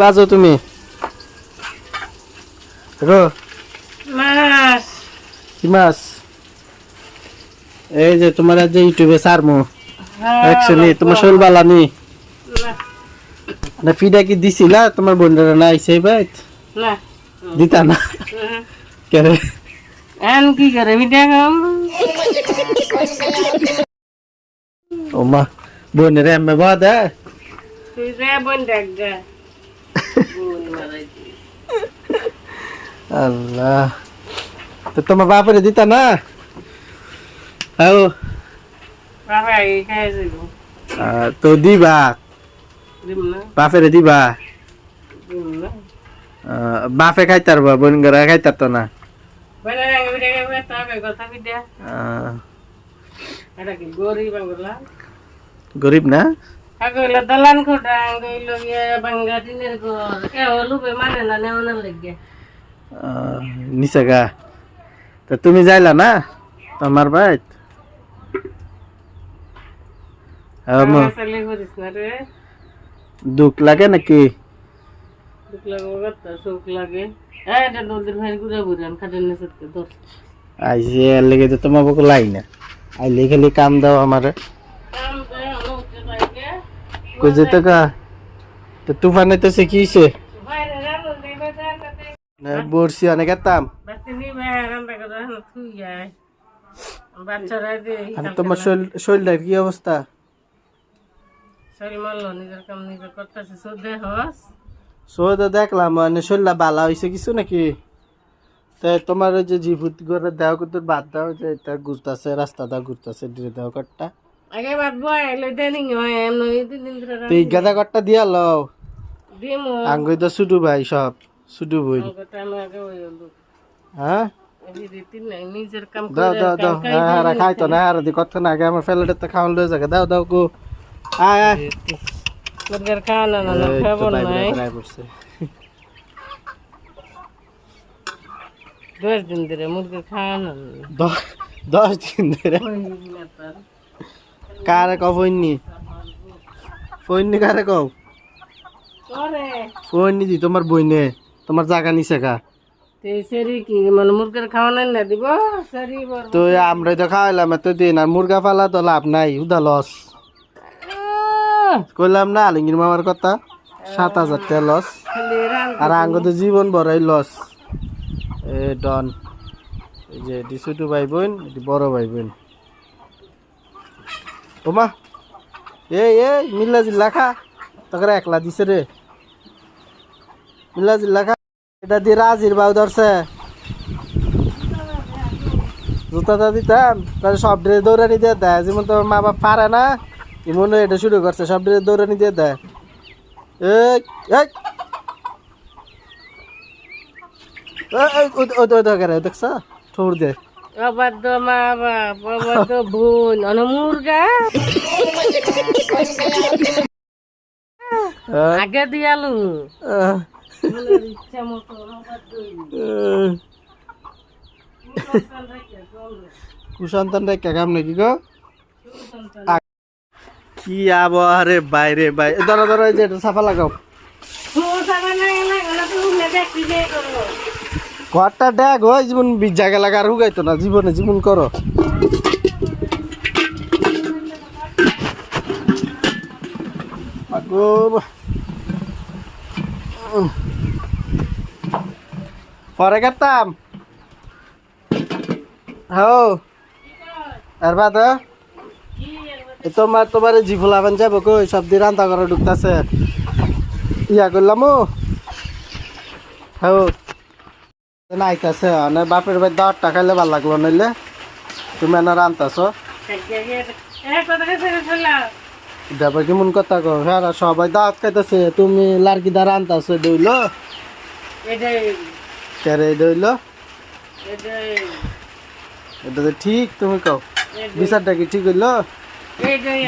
বাজো তুমি। রো মাছ। কি মাছ? এই যে তোমার আজ যে ইউটিউবে সারমু। অ্যাকচুয়ালি তোমার শৈল বালা নি। না ফিডা কি দিছিলা? তোমার বন্ধুরা না আইছে বাইত না। দিতা না? কেন এখন কি করে? ভিডিও কম ও মা বোনের এমে বাদ তুই রে বোন দেখ গা বোন মারাই আল্লাহ। তো তোমার বাপরে দিতা না? আও তো দিবা? বাপেরে দিবা? বাপে খাইতার বা বোন গরা খাইতার তো না গরিব না? আগইলো দলান খোটা আগইলো গিয়ে বাঙ্গা টিনের ঘর এ হলুবে মানে না নেওয়ানোর লেগে আহ, নিচে গা তো তুমি যাইলা না তোমার বাইত আমার চালি করিস না রে দুঃখ লাগে নাকি দুঃখ লাগে কথা সুখ লাগে হ্যাঁ এটা নদীর ভাই ঘুরে ঘুরে খাটের নিচে ধর আইসে এর লেগে তো তোমার বকু লাই না আইলে খালি কাম দাও আমারে কই যেতে কা তো তুফানে সে কিছে না বর্ষি অনেক এতাম আর তোমার শরীর শরীরটার কি অবস্থা শরীর মারলো নিজের কাম নিজে করতেছে শুদ্ধে হস সো তো দেখলাম মানে শরীরটা বালা হয়েছে কিছু নাকি তো তোমার ওই যে জিভুত করে দেওয়া করতে বাদ দাও যে এটা ঘুরতেছে রাস্তাটা ঘুরতেছে দিয়ে দেওয়া করটা আগে বাদ বয় লই দেনিং হয় এমন দিন দিন ধরে তো এই গাদা করটা দিয়া লও। দিমু। আঙ্গুই তো ছুটু ভাই সব ছুটু বই। গোটা আমি আগে ওই হলো হ্যাঁ? এই রীতি নাই নিজের কাম দাও করে দাও দাও। হ্যাঁ হ্যাঁ খাই তো না আর দি কথা না আগে আমার ফেলেটে তো খাওয়ান লয়ে যাকে দাও দাও গো। আয় আয়। মুরগের খাওয়া না না খাব ভাই নাই। ভাই ফ্রাই করছে। দশ দিন ধরে মুরগের খাওয়া না। দ- দশ দিন ধরে। কারে কও ফোননি ফোননি কারে কও করে ফোননি দি তোমার বইনে তোমার জায়গা নিছে কা তে সেরি কি মানে মুরগের খাওয়া নাই না দিব সেরি তো আমরা তো খাওয়াইলাম এত দিন আর মুরগা ফালা তো লাভ নাই উদা লস কইলাম না আলিঙ্গির মামার কথা সাত হাজার টাকা লস খালি আর আঙ্গ তো জীবন বড়াই লস এ ডন এই যে এটি ছোট ভাই বোন বড় ভাই বোন ওমা এই এই মিল্লা জিল্লা খা একলা দিছে রে মিল্লা জিল্লা এটা দিয়ে রাজির বাউ ধরছে জুতাটা দিতাম তাহলে সব ড্রেস দৌড়ানি দিয়ে দেয় যেমন তোর মা বাপ পারে না এমন এটা শুরু করছে সব ড্রেস দৌড়ানি দিয়ে দেয় দেখছ ঠোর দে অবাধ্য মা বাপ অবাধ্য বোন অন মুরগা আগে দিয়ালু। ইচ্ছা মতো কুসন্তান রে কাম নাকি গো? কি আবহারে বাইরে বাই ধরো ধরো এই যে এটা সাফা লাগাও। ঘরটা ড্যাগ হয় জীবন জায়গা লাগা আর হুগাইতো না, জীবনে জীবন করো। পরে কাটতাম হ্যাঁ আর বাদ তোমার তোমার জি ফুলাবেন যাব কই, সব দিয়ে রান্না করে ঢুকতেছে। ইয়া করলাম হ্যাঁ নাইতাছে মানে বাপের ভাই দাওয়াতটা খাইলে ভালো লাগল, নইলে তুমি এনে রান্তাছ দেবে কেমন কথা কো হ্যাঁ সবাই দাওয়াত খাইতেছে, তুমি লার্কি দা রান্তাছ দইল? কেরে দইল? এটা তো ঠিক তুমি কও, বিচারটা কি ঠিক হইল?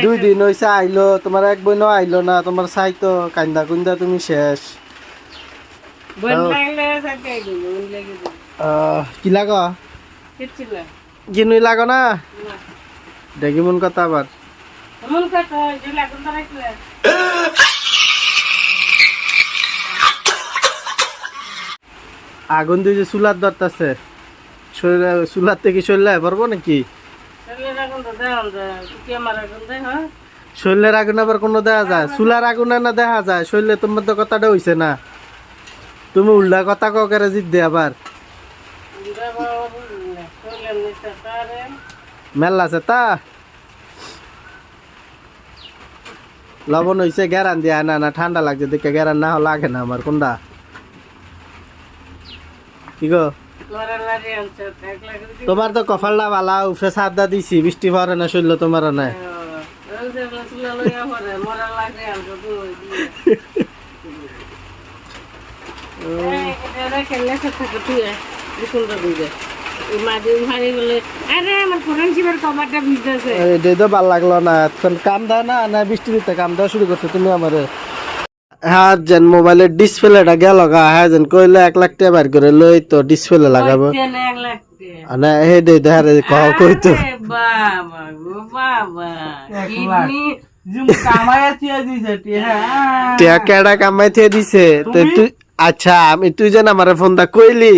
দুই দিন হইছে, আইলো, তোমার এক বই আইলো না, তোমার সাইতো কান্দা কুন্দা তুমি শেষ। কি লাগো? না দেখি মন কথা আবার। আগুন দিয়ে যে চুলার ধরতেছে শরীরে চুলার থেকে শরীরে পারব নাকি? শরীরের হ্যাঁ? শরীরের আগুন আবার কোনো দেখা যায়? চুলার আগুন না দেখা যায় শরীরে তোমার তো কথাটা হইছে না। তুমি উল্টা কথা ককেরে জিত দে আবার। মেলা আছে তা। লবণ হইছে গ্যারান দিয়া না না ঠান্ডা লাগছে দেখে গ্যারান না লাগে না আমার কোনটা? কি গো? তোমার তো কপালটা বালা উফে সাদা দিছি বৃষ্টি পরে না শরীর তোমার না মরা লাগে আনছো তুই খেললে থাকে তুই সুন্দর বুঝে মাঝে ভারী বলে আরে আমার কোরআন শিবের তো ভালো লাগল না। এখন কাম দাও না না বৃষ্টি দিতে কাম দেওয়া শুরু করছ তুমি আমারে। হ্যাঁ যেন মোবাইলের ডিসপ্লেটা গেল গা। হ্যাঁ যেন কইলে এক লাখ টাকা বার করে লই তো ডিসপ্লে লাগাবো। না হে দে দেহারে কহ কই তো। বাবা গো বাবা। কিডনি টিয়া। কেডা কামাই থে দিছে? তুই আচ্ছা আমি তুই যেন আমার ফোনটা কইলি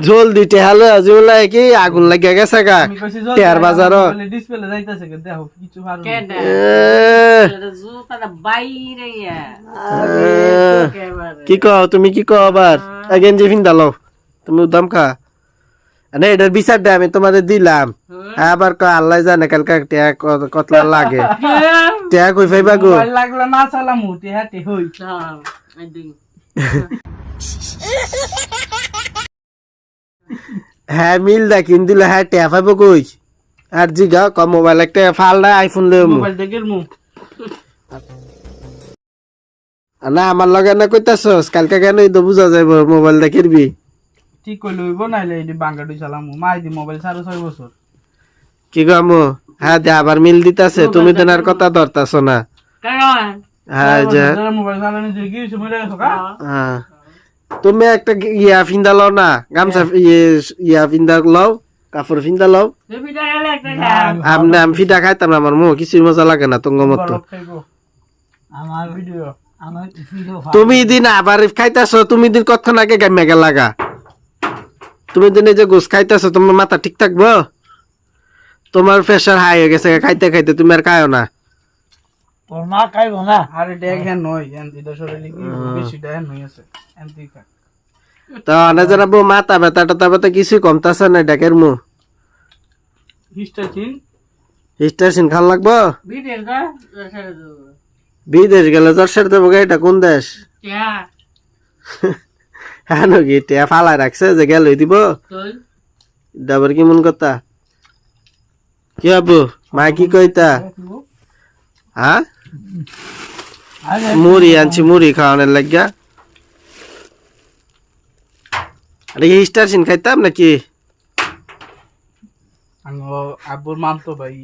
জলদি টেহালো জুলাই কি আগুন লাগিয়া গেছে গা টেয়ার বাজার ডিসপ্লে যাইতাছে কে দেখো কিছু পারো কেডা? জুতাটা বাইরে কি কও তুমি কি কও আবার? গেঞ্জি ফিন্দা লও। তুমি উদাম খা। না এটার বিচার দে আমি তোমাদের দিলাম। আবার কয় আল্লাহ জানে কালকে টিয়া ক- কতলা লাগে। টিয়া কই ফাইবা গো? লাগলে না চালাম উঠে হাতে হই হ্যাঁ, দুই। মিল দা কিন দিলে হ্যাঁ টিয়া ফাইব কই? আর জিগা ক মোবাইল একটা ফালডা আইফোন লই মোবাইল দেখে মু। না আমার লগে না কইতাছস কালকে কেন তো বুঝা যাইব মোবাইল দেখিরবি ঠিক কইলে হইব নাইলে এই বাঙ্গাডু চালাম। মাই দি মোবাইল সাড়ে ছয় বছর। কি গামু হ্যাঁ দে আবার মিল দিতাছে তুমি তো আর কথা ধরতাছ না। কারণ হ্যাঁ যে যারা মোবাইল চালানো যে কি হইছে মরে গেছো কা? হ্যাঁ। তুমি একটা ইয়া ফিন্দা লও না গামছা ইয়ে ইয়া ফিন্দা লও কাপড় ফিন্দা লও। আমনে আমি ফিটা খাইতাম আমার মুখ কিছু মজা লাগে না তোমার মতো। বরফ খাইবো। আমার ভিডিও। আমার ভিডিও তুমি দিন আবার খাইতাছ তুমি দিন কতক্ষণ আগে গাম্যা লাগা তুমি দিন এই যে গোস খাইতাছ তোমার মাথা ঠিক থাকব? তোমার প্রেশার হাই হয়ে গেছে খাইতে খাইতে তুমি আর খায়ও না। তোর মা খাইবো না? আরে ডেক হ্যাঁ নয়। এনতি তো শরীরে কি বেশি ডেক নই আছে। এনতি খা তো অনেক জানাব মাথা ব্যথা টাথা ব্যথা কিছু কমতাছে না ডাকের মু। হিস্টা চিন। স্টেশন খান লাগবো? ছেড়ে দেবো। বিদেশ গেলে জ্বর সেরে দেবো গা, এটা কোন দেশ? হ্যাঁ নাকি টিয়া ফালাই রাখছে যে গেল দিব। ডাবার কি মন কথা? কি আবু মা কি কইতা? হ্যাঁ? মুড়ি আনছি মুড়ি খাওয়ানোর লাগিয়া আরে স্টারশিন খাইতাম নাকি আব্বুর মাম তো ভাই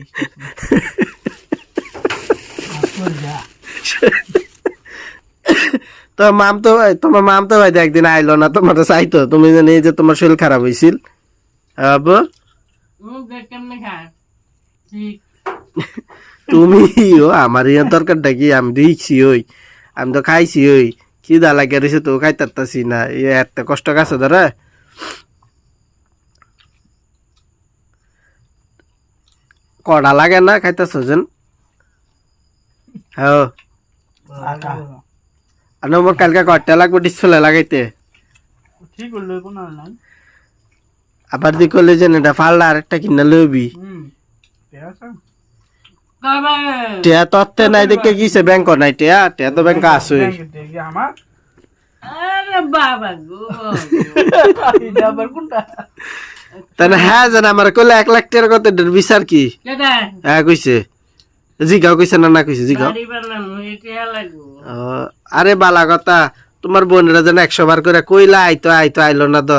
তো মাম তো ভাই তোমার মাম তো ভাই তো একদিন আইলো না তোমার চাইতো তুমি জানি যে তোমার শরীর খারাপ হয়েছিল হ্যাঁ, কেমনে ঠিক তুমি ও আমার ইয়ার দরকারটা কি আমি দেখছি ওই আমি তো খাইছি ওই। কি দা লাগে রয়েছে তো খাইতারতাছি না এ এত কষ্ট কাছে ধরে। কড়া লাগে না খাইতাছ যেন? হ্যাঁ। আর মোর কালকে কয়টা লাগবে ডিসপ্লে লাগাইতে। আবার দি করলে যেন এটা ফালটা আরেকটা কিনা হুম। কবে টিয়া তত্ত্বে নাই দেখে গিয়েছে ব্যাংক নাই টিয়া? টিয়া তো ব্যাংক দেখি আমার। তাহলে হ্যাঁ যেন আমার কইলে এক লাখ টাকার কত এটার বিচার কি? হ্যাঁ কইছে। জিগাও কইছে না না কইছে জিগাও। আরে বালা কথা তোমার বোনেরা যেন একশো বার করে কইলা আইতো আইতো আইলো না তো।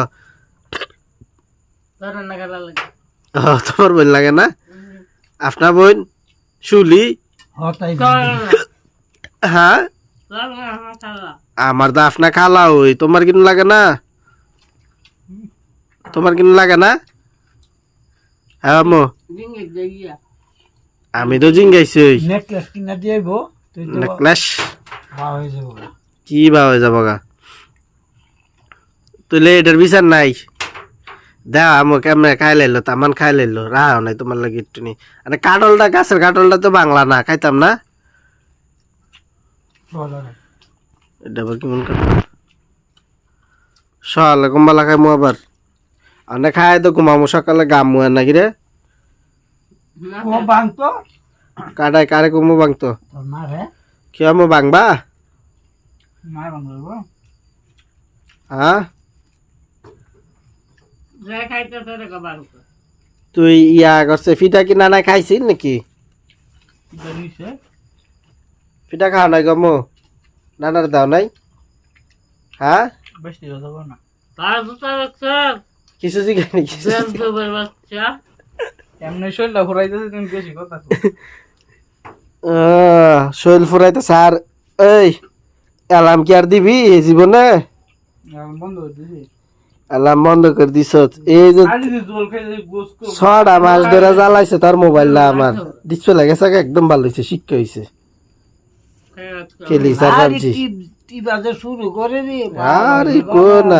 তোমার বোন লাগে না? আপনার বোন? শুলি? হ্যাঁ? আমার তো আপনা খালা ওই তোমার কিন লাগে না? তোমার কিন লাগে না? হ্যাঁ মো ডিঙ্গে যাইয়া আমি তো জিঙ্গাইছি। ওই নেকলেস কিনা দিয়েব নেকলেস ভালো যাব কি বা হয়ে যাব গা? তুলে এটার বিচার নাই। দেও আমো কেমনে খাই লাইলো তামান খাই লাইলো রাহাও নাই তোমার লাগে একটু নি মানে কাটলটা গাছের কাটলটা তো বাংলা না খাইতাম না? এটা আবার কেমন সকালে কম্বালা খাইমু আবার। আনে খাই তো ঘুমামু সকালে গামু আর নাকি রে? কাটাই কারে কমু বাংতো? তোর মা রে? কি আমু বাংবা? হ্যাঁ? যা তুই ইয়া করছে ফিটা কি নানা খাইছিস নাকি? ফিটা খাওয়া নাই গমু নানার দাও নাই? হ্যাঁ বেশি কথা বল না। তার জুতা রাখছ কিছু জিজ্ঞাসা কিছু বেশ দুবার বাচ্চা এমনি শরীরটা ঘুরাইতেছে তুমি বেশি কথা কও আহ, শরীর ফুরাইতে স্যার এই অ্যালার্ম কি আর দিবি জীবনে বন্ধ করে দিছি অ্যালার্ম বন্ধ করে দিছ এই যে ছটা মাস ধরে জ্বালাইছে তার মোবাইলটা আমার। ডিসপ্লে লাগেছে একদম ভালো হয়েছে শিক্ষা হয়েছে খেলি স্যার ভাবছি। শুরু করে রে আরে কো না।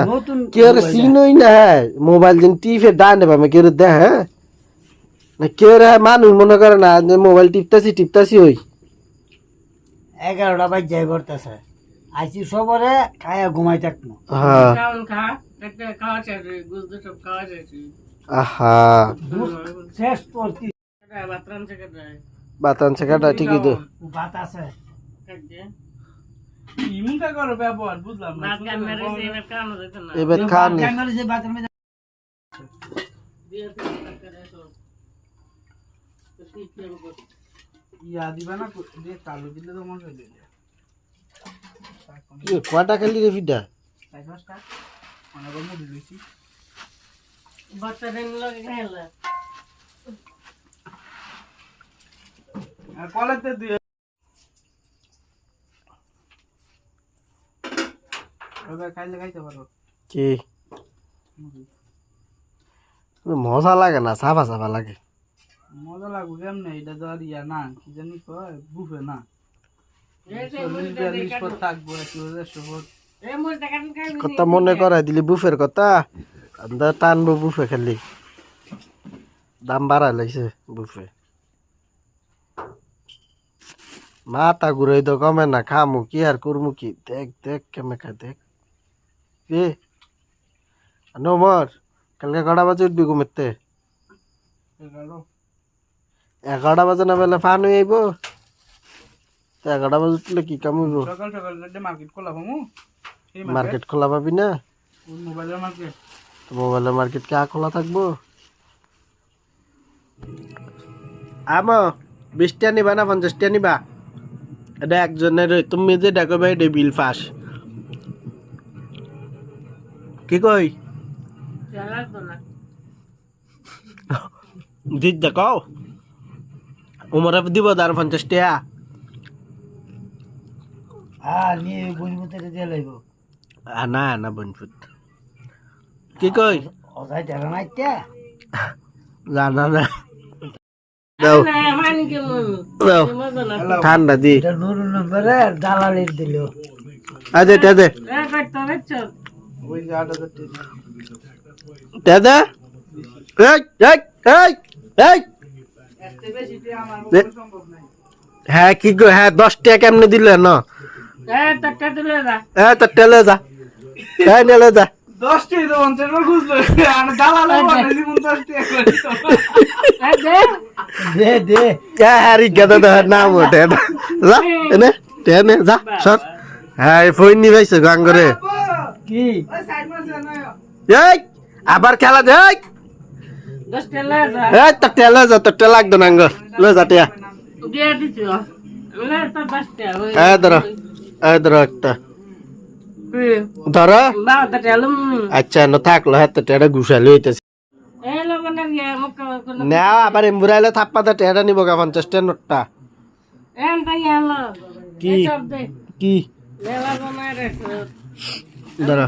কি চিনই না হ্যাঁ মোবাইল দিন টিপে ডানে পাবে কেউ দেখ হ্যাঁ না কেউ রে মানুষ মনে করে না যে মোবাইল টিপতাছি টিপতাছি ওই। এগারোটা বাজ যাই করতেছে আইসি সবরে খায়া ঘুমাই থাকব হ্যাঁ। আহা। শেষ করতি বাতরান থেকে বাতান শেখাটা ঠিকই তো। ভাত আছে। করো ব্যবহার বুঝলাম না গান মেরে সে এবার কানো যেত না। এবার খানি সে ভাতের মধ্যে দিয়ে দিয়ে করে সব তো। ঠিক হবে ইয়া দিবা না দিয়ে চালু দিলে তো মনে হয় কি কটা খেলি রে ফিডা? চার পাঁচটা। অনেক মুড়ি লইছি বাচ্চাদের লগে খাইলা আর কলেজতে দুই ওটা খাইলে খাইতে পারো। কি? মজা লাগে না সাফা সাফা লাগে। মজা লাগবে কেমনে? এটা তো আর ইয়া না কি জানি কয় বুফে না। চল্লিশ বিয়াল্লিশ পর থাকব একটু দেড়শো পর। কথা মনে করাই দিলি বুফের কথা। আমরা টানবো বুফে খালি। দাম বাড়াই লাগছে বুফে। মাথা ঘুরাই তো কমে না খামু কি আর করমু কি। দেখ দেখ কেমে খা দেখ। এ নমর কালকে কটা বাজে উঠবি ঘুমেতে এগারো এগারোটা বাজে না বেলা ফান হয়ে আইব এগারোটা বাজে উঠলে কি কাম হইব সকাল সকাল মার্কেট খোলা মার্কেট খোলা পাবি না? মোবাইলের মার্কেট মোবাইলের মার্কেট কে খোলা থাকব? আমো বিশটা নিবা না পঞ্চাশটা নিবা? এটা একজনের তুমি যে ডাকো ভাই এটা বিল ফাঁস। কি কই? দিদ দেখো উমরে দিব তার পঞ্চাশ টাকা আর নিয়ে বুঝবুতে দিয়ে লাগবো আনা আনা বনফুট কি কই অজাই দেখা নাই কে জানা না দাও না মানি কেমন দাও মজা না ঠান্ডা দি এটা নুরু নম্বরে দালালির দিল আদে তেদে এ কাটতো দেখছ ওই যে আট হাজার টাকা তেদে এই এই এই এই এত বেশি টাকা আমার দে। পক্ষে সম্ভব নাই হ্যাঁ কি গো হ্যাঁ দশ টাকা কেমনে দিলে না এ টাকা তুলে দা এ তো টেলে যা এই নেলে যা। দশটাই তো পঞ্চাশ বার খুঁজলো। দালালে করে দে। দে গেদা দা নাম ওঠে যা এনে টেনে যা সর। হ্যাঁ ফোন নিবাইছে গাঙ্গরে। কি? ওই সাইড এই আবার খেলা দে এই। তো টেলে যা তো টেলাক দো নাঙ্গ লে যা টিয়া। না তো ওই ধরো এই ধরো একটা। কি ধরো আচ্ছা না থাকল হ্যাঁ টেটা ঘুষালি হইতেছে নেও আবার এমবুরাইলে থাপ্পা তো টেটা নিব গা পঞ্চাশটা নোটটা। কি? কি? ধরো